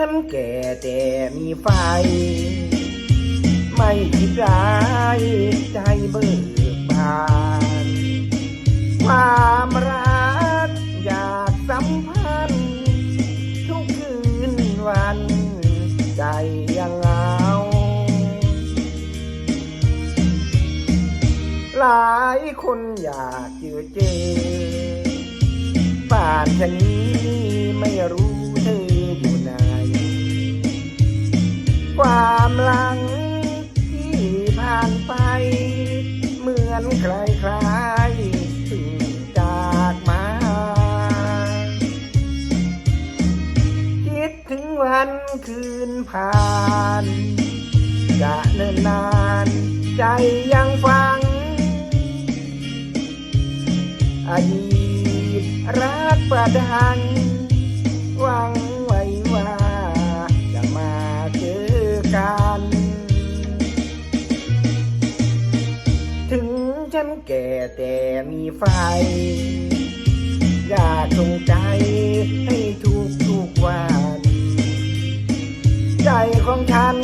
ฉันแก่แต่มีไฟ ไม่คิดร้ายใจเบิกบานความรักอยากสัมพันธ์ ทุกคืนวันใจยังเหงาหลายคนอยากเจอเจอป่านชะนี้ ความหลังที่ผ่านไป เหมือนใครคลายๆเพิ่งจากมา คิดถึงวันคืนผ่าน จะเนิ่นนานใจยังฟัง อดีตรักประดัง มีไฟ อยากจงใจให้ทุกทุกวันใจของฉัน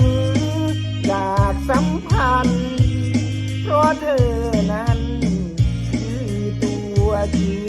อยากสัมพันธ์เพราะเธอนั้นคือตัวจริง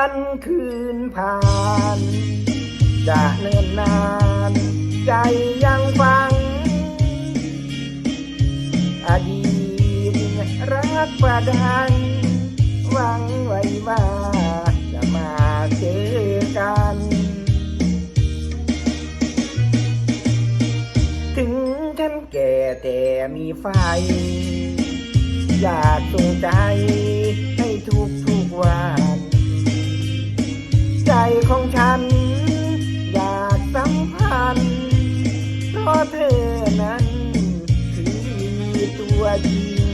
วันคืนผ่าน จะเนิ่นนาน ใจยังฟัง อดีตรักประดัง หวังไว้ว่าจะมาเจอกัน ถึงฉันแก่แต่มีไฟ อยากจงใจ what